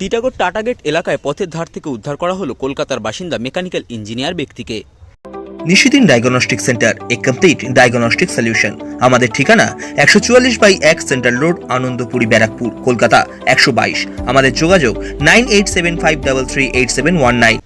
টিটাগড় টাটাগেট এলাকায় পথের ধার থেকে উদ্ধার করা হলো কলকাতার বাসিন্দা মেকানিক্যাল ইঞ্জিনিয়ার ব্যক্তিকে। নিশিদিন ডায়াগনস্টিক সেন্টার এ কমপ্লিট ডায়াগনস্টিক সলিউশন। আমাদের ঠিকানা একশো চুয়াল্লিশ বাই এক সেন্ট্রাল রোড আনন্দপুরি ব্যারাকপুর কলকাতা একশো বাইশ। আমাদের যোগাযোগ nine eight seven five double three eight seven one nine.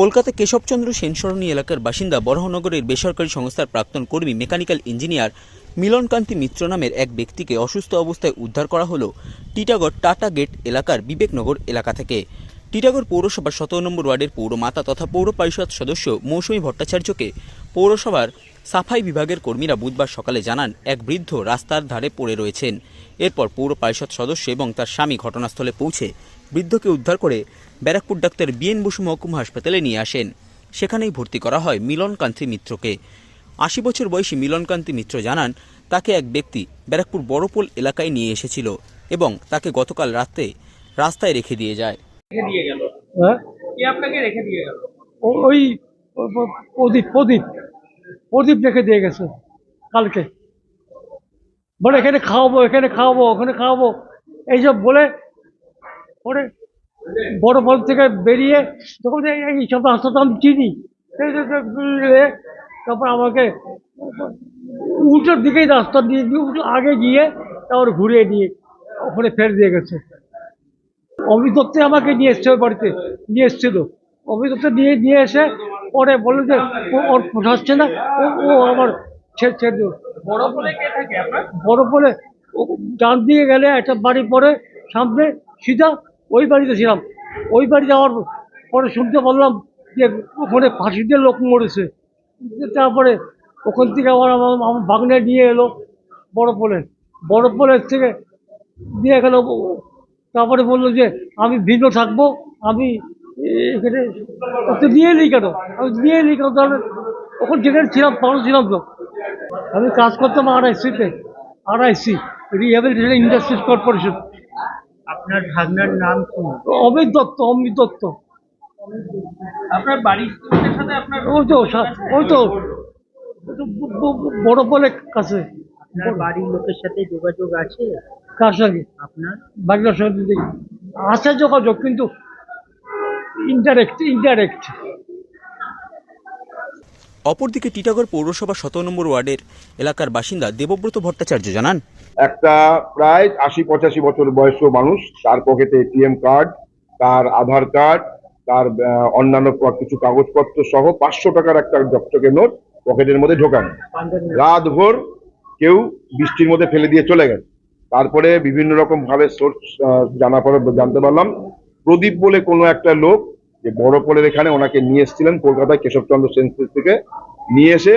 Kolkata Keshabchandra Sensarani এলাকার বাসিন্দা বরহনগরের বেসরকারি সংস্থার প্রাক্তন কর্মী মেকানিক্যাল ইঞ্জিনিয়ার মিলনকান্তি মিত্র নামের এক ব্যক্তিকে অসুস্থ অবস্থায় উদ্ধার করা হলো টিটাগড় টাটা গেট এলাকার বিবেকনগর এলাকা থেকে। টিটাগড় পৌরসভার সতেরো নম্বর ওয়ার্ডের পৌরমাতা তথা পৌর পরিষদ সদস্য মৌসুমী ভট্টাচার্যকে পৌরসভার সাফাই বিভাগের কর্মীরা বুধবার সকালে জানান, এক বৃদ্ধ রাস্তার ধারে পড়ে রয়েছেন। এরপর পৌর পরিষদ সদস্য এবং তার স্বামী ঘটনাস্থলে পৌঁছে বৃদ্ধকে উদ্ধার করে ব্যারাকপুর ডাক্তার বিএন বসু মহকুমা হাসপাতালে নিয়ে আসেন। সেখানেই ভর্তি করা হয় মিলনকান্তি মিত্রকে। আশি বছর বয়সী মিলনকান্তি মিত্র জানান তাকে এক ব্যক্তি ব্যারাকপুর বড়পোল এলাকায় নিয়ে এসেছিল এবং তাকে গতকাল রাতে রাস্তায় রেখে দিয়ে যায় রেখে দিয়ে গেল হ্যাঁ আপনাকে রেখে দিয়ে গেল ওই প্রদীপ প্রদীপ প্রদীপ রেখে দিয়ে গেছে কালকে বলে এখানে খাওয়াবো এখানে খাওয়াবো ওখানে খাওয়াবো এইসব বলে পরে বড় বল থেকে বেরিয়ে যখন এই- সব রাস্তা তো আমি চিনি তারপর আমাকে উল্টোর দিকেই রাস্তা দিয়ে দিয়ে উল্টো আগে গিয়ে তারপর ঘুরিয়ে দিয়ে ওখানে ফের দিয়ে গেছে। দত্তে আমাকে নিয়ে এসছে ওই বাড়িতে নিয়ে এসছিল। দত্তে নিয়ে নিয়ে এসে পরে বলল যে ওর পোষাচ্ছে না ও ও আমার ছেড়ে ছেড়ে দিও বড় ও ডান দিকে গেলে একটা বাড়ি পরে সামনে সিধা ওই বাড়িতে ছিলাম। ওই বাড়ি যাওয়ার পরে শুনতে বললাম যে ওখানে ফাঁসিতে লোক মরেছে। তারপরে ওখান থেকে আবার আমার আমার ভাগ্নে নিয়ে এলো বড় পোলে বড় পোলের থেকে দিয়ে গেল তারপরে বলল যে আমি ভিন্ন থাকব আমি এখানে ওকে নিয়ে এলি কেন? আমি নিয়ে এলি কেন? তাহলে ওখানে যেখানে ছিলাম তখন ছিলাম তো। আমি কাজ করতাম আরআইসিতে আরআইসি রিহ্যাবিলিটেশন ইন্ডাস্ট্রিজ কর্পোরেশন আপনার ভাগনার নাম কি? অমিত দত্ত অমিত দত্ত। আপনার বাড়ির সাথে আপনার ওই তো ওই তো। বড় বলে কাছে। আপনার বাড়ির লোকের সাথে যোগাযোগ আছে? কার সঙ্গে? আপনার? আছে যোগাযোগ কিন্তু ইনডাইরেক্ট ইনডাইরেক্ট অপরদিকে টিটাগড় পৌরসভা সতেরো নম্বর ওয়ার্ডের এলাকার বাসিন্দা দেবব্রত ভট্টাচার্য জানান একটা প্রায় আশি পঁচাশি বছর বয়স্ক মানুষ তার পকেটে এটিএম কার্ড তার আধার কার্ড তার অন্যান্য কিছু কাগজপত্র সহ পাঁচশো টাকার একটা জকচকে নোট পকেটের মধ্যে ঢোকান। রাত ভোর কেউ বৃষ্টির মধ্যে ফেলে দিয়ে চলে গেছে তারপরে বিভিন্ন রকম ভাবে সোর্স জানা পরে জানতে পারলাম, প্রদীপ বলে কোনো একটা লোক যে বড় পোলের এখানে ওনাকে নিয়ে এসেছিলেন কলকাতায় কেশবচন্দ্র সেন্সেস থেকে, নিয়ে এসে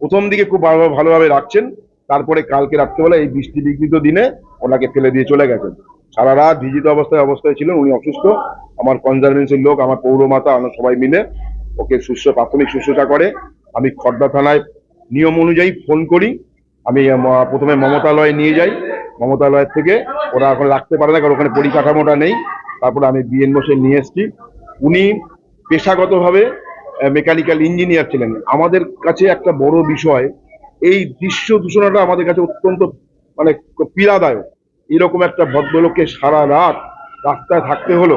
প্রথম দিকে খুব ভালো, ভালোভাবে রাখছেন, তারপরে কালকে রাত্রেবেলা এই বৃষ্টি বিঘ্নিত দিনে ওনাকে ফেলে দিয়ে চলে গেছেন। সারা রাত ভিজিত অবস্থায় অবস্থায় ছিলেন উনি অসুস্থ। আমার কনজারভেন্সির লোক, আমার পৌরমাতা, আমরা সবাই মিলে ওকে সুস্থ, প্রাথমিক শুশ্রূষা করে। আমি খড়দা থানায় নিয়ম অনুযায়ী ফোন করি। আমি প্রথমে মমতালয়ে নিয়ে যাই। মমতালয়ের থেকে ওরা এখন রাখতে পারে না, কারণ ওখানে পরিকাঠামোটা নেই। তারপরে আমি বিএন বসে নিয়ে এসেছি। উনি পেশাগতভাবে মেকানিক্যাল ইঞ্জিনিয়ার ছিলেন। আমাদের কাছে একটা বড় বিষয়, এই দৃশ্য দূষণটা আমাদের কাছে অত্যন্ত মানে পীড়াদায়ক। এরকম একটা ভদ্রলোককে সারা রাত রাস্তায় থাকতে হলো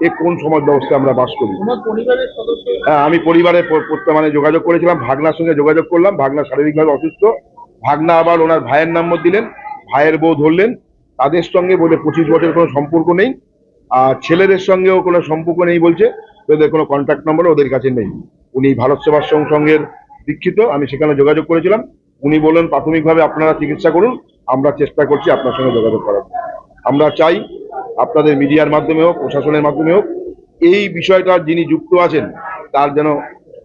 এ কোন সমাজ ব্যবস্থায় আমরা বাস করি? হ্যাঁ, আমি পরিবারের প- প- মানে যোগাযোগ করেছিলাম ভাগনার সঙ্গে যোগাযোগ করলাম ভাগনা শারীরিকভাবে অসুস্থ ভাগনা আবার ওনার ভাইয়ের নম্বর দিলেন ভাইয়ের বউ ধরলেন তাদের সঙ্গে বলে পঁচিশ বছরের কোনো সম্পর্ক নেই আর ছেলেদের সঙ্গেও কোনো সম্পর্ক নেই বলছে ওদের কোনো কন্ট্যাক্ট নম্বর ওদের কাছে নেই। উনি ভারত সেবাশ্রম সংঘের দীক্ষিত আমি সেখানে যোগাযোগ করেছিলাম উনি বললেন প্রাথমিকভাবে আপনারা চিকিৎসা করুন আমরা চেষ্টা করছি আপনার সঙ্গে যোগাযোগ করার। আমরা চাই আপনাদের মিডিয়ার মাধ্যমে হোক প্রশাসনের মাধ্যমে হোক এই বিষয়টা যিনি যুক্ত আছেন তার যেন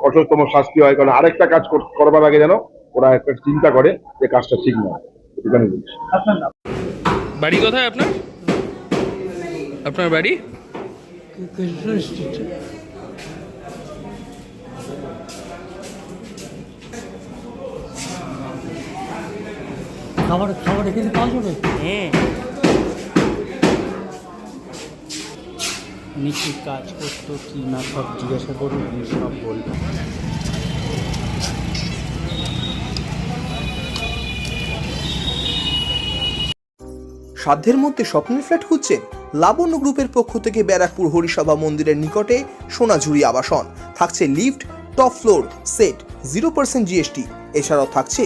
কঠোরতম শাস্তি হয়। কারণ আরেকটা কাজ করবার আগে যেন ওরা একটা চিন্তা করে যে কাজটা ঠিক নয় এটুখানি বলছি। আপনার বাড়ি কোথায় আপনার? আপনার বাড়ি? খাবার খাবার এখানে পাওয়া যাবে হ্যাঁ। উনি কি কাজ করতো কি না সব জিজ্ঞাসা করুন উনি সব বলবেন সাধ্যের মধ্যে স্বপ্নের ফ্ল্যাট খুঁজছেন লাবণ্য গ্রুপের পক্ষ থেকে ব্যারাকপুর হরিসভা মন্দিরের নিকটে সোনাঝুরি আবাসন। থাকছে lift top floor set zero percent GST এছাড়াও থাকছে